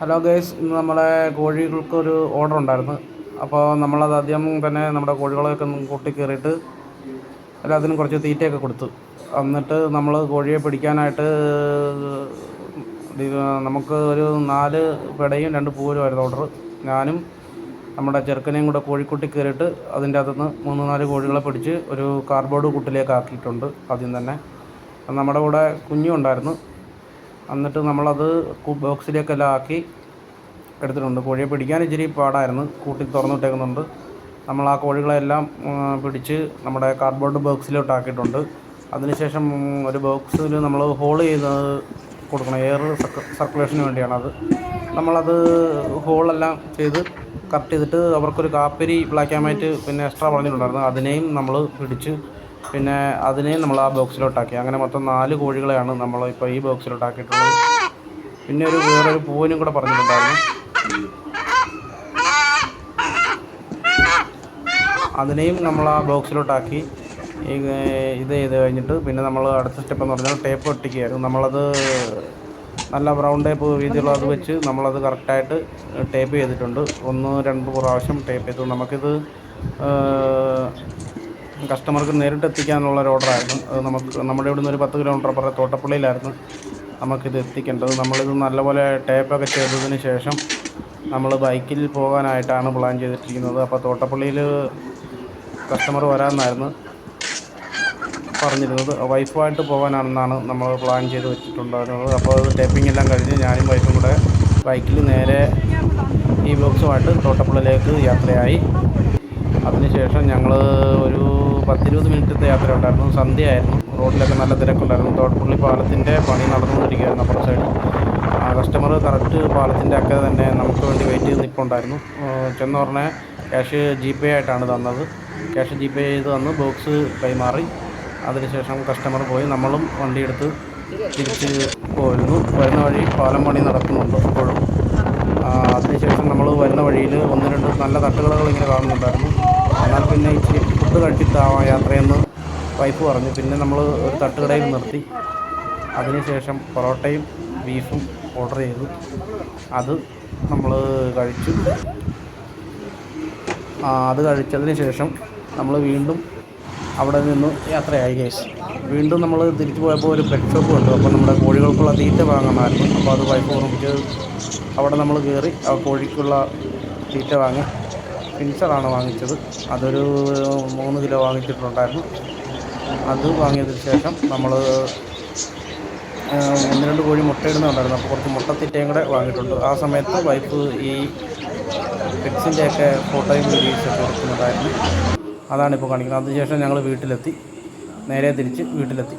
Hello guys ഇന്ന് നമ്മളെ കോഴികൾക്ക് ഒരു ഓർഡർ ഉണ്ടായിരുന്നു. അപ്പോൾ നമ്മളത് ആദ്യം തന്നെ നമ്മുടെ കോഴികളെയൊക്കെ കൂട്ടി കയറിയിട്ട് എല്ലാത്തിനും കുറച്ച് തീറ്റയൊക്കെ കൊടുത്തു. എന്നിട്ട് നമ്മൾ കോഴിയെ പിടിക്കാനായിട്ട് നമുക്ക് ഒരു നാല് പെടയും രണ്ട് പൂവരുമായിരുന്നു ഓർഡർ ഞാനും നമ്മുടെ ചെറുക്കനെയും കൂടെ കോഴിക്കുട്ടി കയറിയിട്ട് അതിന്റെ അകത്തുനിന്ന് മൂന്ന് നാല് കോഴികളെ പിടിച്ച് ഒരു കാർഡ്ബോർഡ് കുട്ടിലേക്ക് ആക്കിയിട്ടുണ്ട് ആദ്യം തന്നെ. നമ്മുടെ കൂടെ കുഞ്ഞും ഉണ്ടായിരുന്നു. എന്നിട്ട് നമ്മളത് ബോക്സിലേക്കെല്ലാം ആക്കി എടുത്തിട്ടുണ്ട്. കോഴിയെ പിടിക്കാൻ ഇച്ചിരി പാടായിരുന്നു. കൂട്ടി തുറന്നിട്ടേക്കുന്നുണ്ട് നമ്മൾ ആ കോഴികളെല്ലാം പിടിച്ച് നമ്മുടെ കാർഡ്ബോർഡ് ബോക്സിലോട്ട് ആക്കിയിട്ടുണ്ട്. അതിനുശേഷം ഒരു ബോക്സിൽ നമ്മൾ ഹോൾ ചെയ്ത് കൊടുക്കണം. എയർ സർക്കുലേഷന് വേണ്ടിയാണത് നമ്മളത് ഹോളെല്ലാം ചെയ്ത് കറക്റ്റ് ചെയ്തിട്ട് അവർക്കൊരു കാപ്പരി ബ്ലാക്ക് ആൻഡ് വൈറ്റ് പിന്നെ എക്സ്ട്രാ പറഞ്ഞിട്ടുണ്ടായിരുന്നു. അതിനെയും നമ്മൾ പിടിച്ച് പിന്നെ അതിനെയും നമ്മൾ ആ ബോക്സിലോട്ടാക്കി. അങ്ങനെ മൊത്തം നാല് കോഴികളെയാണ് നമ്മൾ ഇപ്പോൾ ഈ ബോക്സിലോട്ടാക്കിയിട്ടുള്ളത്. പിന്നെ ഒരു വേറൊരു പൂവിനും കൂടെ പറഞ്ഞിട്ടുണ്ടായിരുന്നു. അതിനെയും നമ്മൾ ആ ബോക്സിലോട്ടാക്കി. ഇത് ചെയ്ത് കഴിഞ്ഞിട്ട് പിന്നെ നമ്മൾ അടുത്ത സ്റ്റെപ്പ് എന്ന് പറഞ്ഞാൽ ടേപ്പ് ഒട്ടിക്കുകയായിരുന്നു നമ്മളത് നല്ല ബ്രൗൺ ടേപ്പ് രീതിയിലുള്ള അത് വെച്ച് നമ്മളത് കറക്റ്റായിട്ട് ടേപ്പ് ചെയ്തിട്ടുണ്ട്. ഒന്ന് രണ്ട് പ്രാവശ്യം ടേപ്പ് ചെയ്തു. നമുക്കിത് കസ്റ്റമർക്ക് നേരിട്ട് എത്തിക്കാനുള്ള ഒരു ഓർഡറായിരുന്നു. അത് നമുക്ക് നമ്മുടെ ഇവിടുന്ന് ഒരു പത്ത് കിലോമീറ്റർ അപ്പുറം തോട്ടപ്പള്ളിയിലായിരുന്നു നമുക്കിത് എത്തിക്കേണ്ടത്. നമ്മളിത് നല്ലപോലെ ടേപ്പൊക്കെ ചെയ്തതിന് ശേഷം നമ്മൾ ബൈക്കിൽ പോകാനായിട്ടാണ് പ്ലാൻ ചെയ്തിട്ടിരിക്കുന്നത്. അപ്പോൾ തോട്ടപ്പള്ളിയിൽ കസ്റ്റമർ വരാമെന്നായിരുന്നു പറഞ്ഞിരുന്നത്. വൈഫുമായിട്ട് പോകാനാണെന്നാണ് നമ്മൾ പ്ലാൻ ചെയ്ത് വെച്ചിട്ടുണ്ടായിരുന്നത്. അപ്പോൾ അത് ടേപ്പിംഗ് എല്ലാം കഴിഞ്ഞ് ഞാനും വൈഫും കൂടെ ബൈക്കിൽ നേരെ ഈ ബോക്സുമായിട്ട് തോട്ടപ്പള്ളിയിലേക്ക് യാത്രയായി. അതിനുശേഷം ഞങ്ങൾ ഒരു പത്തിരുപത് മിനിറ്റത്തെ യാത്ര ഉണ്ടായിരുന്നു സന്ധ്യയായിരുന്നു. റോഡിലൊക്കെ നല്ല തിരക്കുണ്ടായിരുന്നു. തോട്ടപ്പള്ളി പാലത്തിന്റെ പണി നടന്നുകൊണ്ടിരിക്കുകയായിരുന്നു അപ്പുറം ആ കസ്റ്റമർ കറക്റ്റ് പാലത്തിന്റെ അക്കരെ തന്നെ നമുക്ക് വേണ്ടി വെയിറ്റ് ചെയ്ത് നിൽപ്പുണ്ടായിരുന്നു ചെന്ന് പറഞ്ഞാൽ ക്യാഷ് ജി പേ ആയിട്ടാണ് തന്നത്. ക്യാഷ് ജി പേ ചെയ്ത് തന്ന് ബോക്സ് കൈമാറി. അതിനുശേഷം കസ്റ്റമർ പോയി. നമ്മളും വണ്ടിയെടുത്ത് തിരിച്ച് പോയിരുന്നു വരുന്ന വഴി പാലം പണി നടക്കുന്നുണ്ട് ഇപ്പോഴും. അതിനുശേഷം നമ്മൾ വഴിയിൽ ഒന്ന് രണ്ട് നല്ല തട്ടുകടകൾ ഇങ്ങനെ കാണുന്നുണ്ടായിരുന്നു. എന്നാൽ പിന്നെ ഇച്ചിരി ഫുഡ് കഴിച്ചിട്ടാവാം യാത്രയെന്ന് വൈഫ് പറഞ്ഞു. പിന്നെ നമ്മൾ ഒരു തട്ടുകടയിൽ നിർത്തി. അതിനുശേഷം പൊറോട്ടയും ബീഫും ഓർഡർ ചെയ്തു. അത് നമ്മൾ കഴിച്ചു. അത് കഴിച്ചതിന് ശേഷം നമ്മൾ വീണ്ടും അവിടെ നിന്ന് യാത്രയായി കേസ് വീണ്ടും നമ്മൾ തിരിച്ചു പോയപ്പോൾ ഒരു പെറ്റ് ഷോപ്പ് കണ്ടു. അപ്പോൾ നമ്മുടെ കോഴികൾക്കുള്ള തീറ്റ വാങ്ങണമായിരുന്നു. അപ്പോൾ അത് വൈഫ് ഓർമ്മിച്ച് അവിടെ നമ്മൾ കയറി ആ കോഴിക്കുള്ള തീറ്റ വാങ്ങി പിൻസറാണ് വാങ്ങിച്ചത്. അതൊരു മൂന്ന് കിലോ വാങ്ങിച്ചിട്ടുണ്ടായിരുന്നു. അത് വാങ്ങിയതിന് ശേഷം നമ്മൾ ഒന്ന് രണ്ട് കോഴി മുട്ടയിടുന്നുണ്ടായിരുന്നു അപ്പോൾ കുറച്ച് മുട്ടത്തിറ്റയും കൂടെ വാങ്ങിയിട്ടുണ്ട്. ആ സമയത്ത് വൈഫ് ഈ പെറ്റ്സിന്റെയൊക്കെ ഫോട്ടോയും വീഡിയോസൊക്കെ എടുക്കുന്നുണ്ടായിരുന്നു അതാണിപ്പോൾ കാണിക്കുന്നത്. അതിനുശേഷം ഞങ്ങൾ വീട്ടിലെത്തി. നേരെ തിരിച്ച് വീട്ടിലെത്തി.